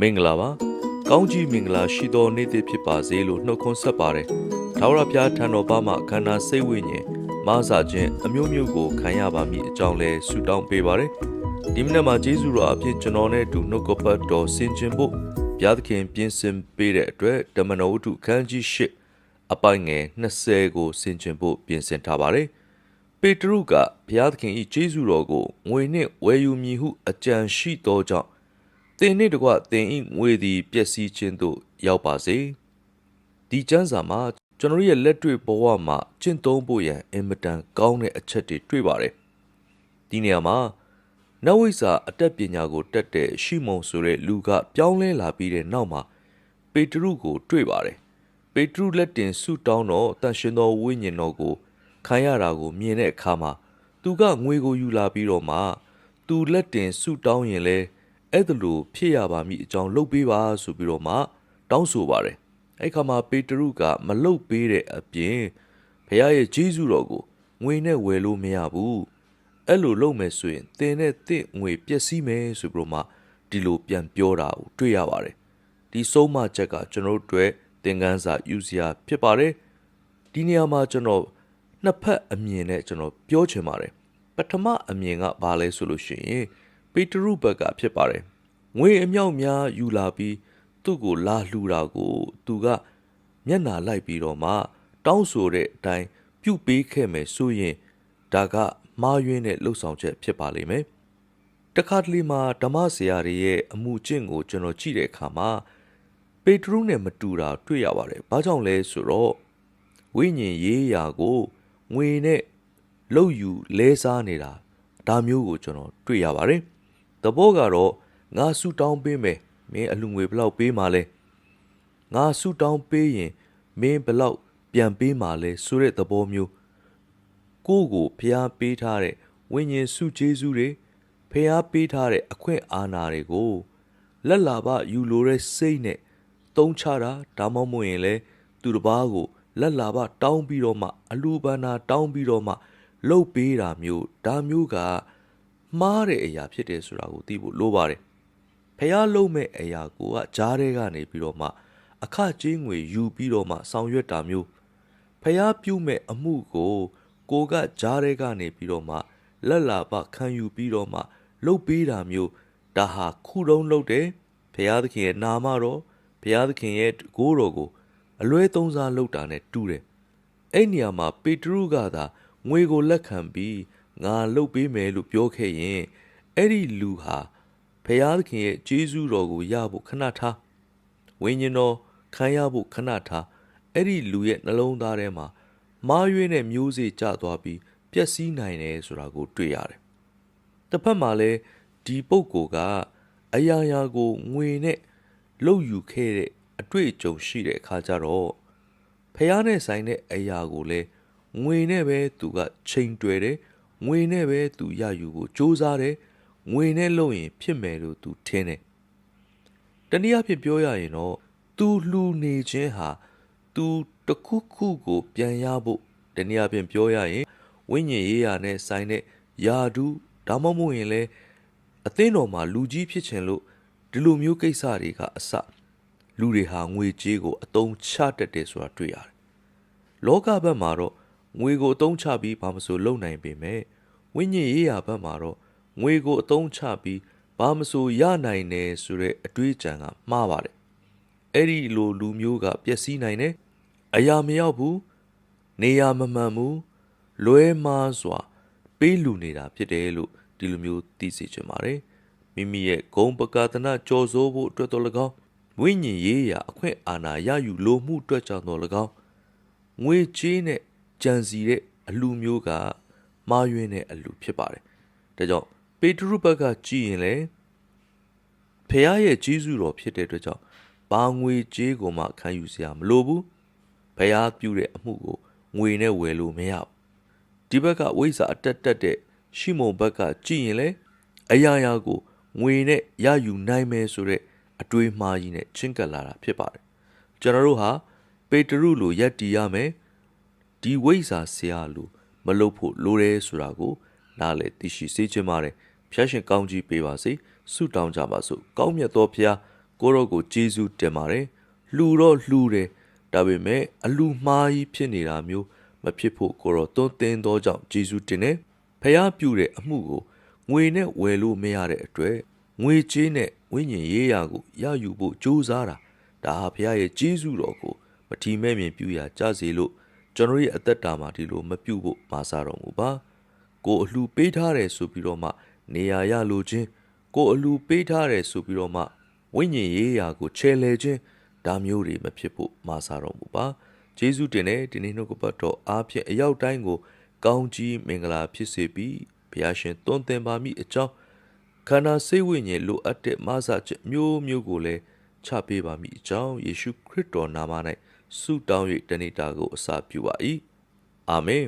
မင်္ဂလာပါကောင်းကြီးမင်္ဂလာရှိသောနေ့တစ်ဖြစ်ပါစေလို့နှုတ်ခွန်းဆက်ပါတယ်ထာဝရဘုရားထံတော်ပါမှာခန္ဓာစိတ်ဝိညာဉ်မဆာခြင်းအမျိုးမျိုးကိုခံရပါမည်အကြောင်းလဲဆုတောင်းပေးပါတယ်ဒီမနေ့မှာဂျေဇုတော်အဖြစ်ကျွန်တော်နဲ့အတူနှုတ်ကပတ်တော်ဆင်ခြင်ဖို့ဘုရားသခင်ပြင်ဆင်ပေးတဲ့အတွက်ဓမ္မတော်ဝတ္ထုခန်းကြီး၈အပိုင်းငယ်20ကိုဆင်ခြင်ဖို့ပြင်ဆင်ထားပါတယ်ပေတရုကဘုရားသခင်၏ဂျေဇုတော်ကိုငွေနှင့်ဝယ်ယူမည်ဟုအကြံရှိသောကြောင့် သင်နှင့်တကွသင်ဤငွေသည်ပျက်စီးခြင်းသို့ရောက်ပါစေဒီကျမ်းစာမှာကျွန်တော်ရဲ့လက်တွေ့ဘဝမှာကျင့်သုံးဖို့ရန်အင်မတန်ကောင်းတဲ့အချက်တွေတွေ့ပါတယ်ဒီနေရာမှာနဝိဇာအတက်ပညာကိုတက်တဲ့ရှီမုန်ဆိုတဲ့လူကပြောင်းလဲလာပြီးတဲ့နောက်မှာပေတရုကိုတွေ့ပါတယ်ပေတရုလက်တင်ဆုတောင်းတော့တန်ရှင်သောဝိညာဉ်တော်ကိုခံရတာကိုမြင်တဲ့အခါမှာသူကငွေကိုယူလာပြီးတော့မှသူလက်တင်ဆုတောင်းရင်လဲ အဲ့ဒါလိုဖြစ်ရပါမည်အကြောင်းလှုပ်ပေးပါဆိုပြီးတော့မှတောင်းဆိုပါတယ်အဲ့ခါမှာပေတရုကမလှုပ်ပေးတဲ့အပြင်ဖခင်ရဲ့ဂျေဇုတော်ကိုငွေနဲ့ဝယ်လို့မရဘူးအဲ့လိုလုပ်မယ်ဆိုရင်သင်နဲ့တင့်ငွေပျက်စီးမယ်ဆိုပြီးတော့မှဒီလိုပြန်ပြောတာကိုတွေ့ရပါတယ်ဒီဆုံးမချက်ကကျွန်တော်တို့အတွက်သင်ခန်းစာယူစရာဖြစ်ပါတယ်ဒီနေရာမှာကျွန်တော်နှစ်ဖက်အမြင်နဲ့ကျွန်တော်ပြောချင်ပါတယ်ပထမအမြင်ကဘာလဲဆိုလို့ရှိရင် ပေတရုဘက်ကဖြစ်ပါတယ်ငွေအမြောက်များယူလာပြီးသူ့ကိုလာလှူတာကို သူကမျက်နာလိုက်ပြီးတော့မှ တောင်းဆိုတဲ့အတိုင်းပြုတ်ပေးခဲ့မယ်ဆိုရင်ဒါကမှားယွင်းတဲ့လှုပ်ဆောင်ချက်ဖြစ်ပါလိမ့်မယ်တခါတလေမှာဓမ္မဆရာတွေရဲ့အမှုကျင့်ကိုကျွန်တော်ကြည့်တဲ့အခါမှာပေတရုနဲ့မတူတာတွေ့ရပါတယ်။ဘာကြောင့်လဲဆိုတော့ဝိညာဉ်ရေးရာကိုငွေနဲ့လှုပ်ယူလဲစားနေတာဒါမျိုးကိုကျွန်တော်တွေ့ရပါတယ်။ တဘောကတော့ငါဆူတောင်းပေးမယ်မင်းအလူငွေဘယ်လောက်ပေးမှလဲငါဆူတောင်းပေးရင်မင်းဘယ်လောက်ပြန်ပေးမှလဲဆိုတဲ့သဘောမျိုးကိုယ့်ကိုဖျားပေးထားတဲ့ဝိညာဉ်စုကျေးဇူးတွေဖျားပေးထားတဲ့အခွင့်အာဏာတွေကိုလက်လာပယူလိုတဲ့စိတ်နဲ့တုံးချတာဒါမှမဟုတ်ရင်လဲသူတစ်ပါးကိုလက်လာပတောင်းပြီးတော့မှ အလူပန္နာတောင်းပြီးတော့မှလှုပ်ပေးတာမျိုးဒါမျိုးက မှားတဲ့အရာဖြစ်တယ်ဆိုတာကိုသိဖို့လိုပါတယ်ဖះလုံးမဲ့အရာကိုကကြားထဲကနေပြီးတော့မှအခကျင်းငွေယူပြီးတော့မှဆောင်ရွက်တာမျိုးဖះပြုမဲ့အမှုကိုကိုကကြားထဲကနေပြီးတော့မှလက်လာပခံယူပြီးတော့မှလှုပ်ပေးတာမျိုးဒါဟာခုတုံးလှုပ်တယ်ဖះသခင်ရဲ့နာမတော်ဖះသခင်ရဲ့ဂိုးတော်ကိုအလွဲသုံးစားလှုပ်တာနဲ့တူတယ်အဲ့နေရာမှာပေတရုကသာငွေကိုလက်ခံပြီး ငါလှုပ်ပေးမယ်လို့ပြောခဲ့ရင်အဲ့ဒီလူဟာဖျားသခင်ရဲ့ဂျေဇုတော်ကိုရဖို့ခဏထားဝိညာဉ်တော်ခံရဖို့ခဏထားအဲ့ဒီလူရဲ့နှလုံးသားထဲမှာမားရွေးတဲ့မျိုးစေ့ကျသွားပြီးပျက်စီးနိုင်တယ်ဆိုတာကိုတွေ့ရတယ်။တစ်ဖက်မှာလည်းဒီပုဂ္ဂိုလ်ကအရာရာကိုငွေနဲ့လှုပ်ယူခဲ့တဲ့အတွေ့အကြုံရှိတဲ့အခါကျတော့ဖះနဲ့ဆိုင်တဲ့အရာကိုလည်းငွေနဲ့ပဲသူကချိန်တွယ်တယ် ငွေနဲ့ပဲသူရယူဖို့စ조사တယ်ငွေနဲ့လုပ်ရင်ဖြစ်မယ်လို့သူထင်တယ်တနည်းအားဖြင့်ပြောရရင်တော့သူလှူနေခြင်းဟာသူတစ်ခုခုကိုပြန်ရဖို့တနည်းအားဖြင့်ပြောရရင်ဝိညာဉ်ရေးရာနဲ့ဆိုင်တဲ့ယာဒူးဒါမှမဟုတ်ရင်လည်းအသင်းတော်မှာလူကြီးဖြစ်ချင်လို့ဒီလိုမျိုးကိစ္စတွေကအစလူတွေဟာငွေကြေးကိုအတုံးချတတ်တယ်ဆိုတာတွေ့ရတယ်။လောကဘက်မှာတော့ငွေကိုအတုံးချပြီးဘာမဆိုလုပ်နိုင်ပေမဲ့ ဝိညာဉ်ရေးရာဘက်မှာတော့ငွေကိုအတုံးချပြီးဘာမဆိုရနိုင်တယ်ဆိုတဲ့အတွေးအကြံကမှားပါတယ်။အဲ့ဒီလိုလူမျိုးကပျက်စီးနိုင်တယ်။အရာမရောက်ဘူး။နေရာမမှန်ဘူး။လွဲမှားစွာ ပေးလူနေတာဖြစ်တယ်လို့ဒီလိုမျိုးသိစေချင်ပါတယ်။မိမိရဲ့ဂုံပကာသနာကြော်စိုးဖို့အတွက်တော်၎င်းဝိညာဉ်ရေးရာအခွင့်အာဏာရယူလိုမှုအတွက်ကြောင့်တော်၎င်းငွေကြေးနဲ့ကြံစီတဲ့အလူမျိုးက မှားယွင်းတဲ့အလူဖြစ်ပါတယ်။ဒါကြောင့်ပေတရုဘက်ကကြည်ရင်လေဖះရဲ့ကြီးစုတော်ဖြစ်တဲ့အတွက်ကြောင့်ဘာငွေကြေးကိုမှခံယူစရာမလိုဘူး။ဖះပြုတဲ့အမှုကိုငွေနဲ့ဝယ်လို့မရဘူး။ဒီဘက်ကဝိဇ္ဇာအတက်တက်တဲ့ရှီမုန်ဘက်ကကြည်ရင်လေအရာရာကိုငွေနဲ့ရယူနိုင်မယ်ဆိုတဲ့အတွေးမှားကြီးနဲ့ချင်းကပ်လာတာဖြစ်ပါတယ်။ကျွန်တော်တို့ဟာပေတရုလိုရက်တီရမယ်ဒီဝိဇ္ဇာဆရာလို မလုပ်ဖို့လိုတယ်ဆိုတာကိုနားလည်သိရှိစေချင်ပါတယ်။ဖျားရှင်ကောင်းကြီးပေးပါစေ။ဆုတောင်းကြပါစို့။ကောင်းမြတ်သောဖျားကိုကိုရောကိုကျေးဇူးတင်ပါတယ်လှူတော့လှူတယ်ဒါပေမဲ့အလူမှားကြီးဖြစ်နေတာမျိုးမဖြစ်ဖို့ကိုရောသွန်သင်သောကြောင့်ကျေးဇူးတင်တယ်ဖះပြူတဲ့အမှုကိုငွေနဲ့ဝယ်လို့မရတဲ့အတွက်ငွေကြေးနဲ့ဝိညာဉ်ရေးရာကိုရယူဖို့ကြိုးစားတာဒါဟာဖះရဲ့ကျေးဇူးတော်ကိုမထီမဲ့မြင်ပြူရာကြစေလို့ ကျွန်တော်ရဲ့အသက်တာမှာဒီလိုမပြုတ်ဖို့မာစာတော်မူပါကိုအလှပေးထားတယ်ဆိုပြီးတော့မှ နေရာရလိုခြင်းကိုအလှပေးထားတယ်ဆိုပြီးတော့မှဝိညာဉ်ရေးရာကိုချဲလဲခြင်းဒါမျိုးတွေမဖြစ်ဖို့မာစာတော်မူပါဂျေဇုတင်တဲ့ဒီနေ့နှုတ်ကပတ်တော်အားဖြင့်အရောက်တိုင်းကို ကောင်းကြီးမင်္ဂလာဖြစ်စေပြီးဘုရားရှင်သွန်သင်ပါမိအကြောင်းခန္ဓာစိတ်ဝိညာဉ်လိုအပ်တဲ့မဆာချက်မျိုးမျိုးကိုလည်းချပေးပါမိအကြောင်းယေရှုခရစ်တော်နာမ၌ ဆုတောင်း၍တဏိတာကိုအစာပြုပါ၏အာမင်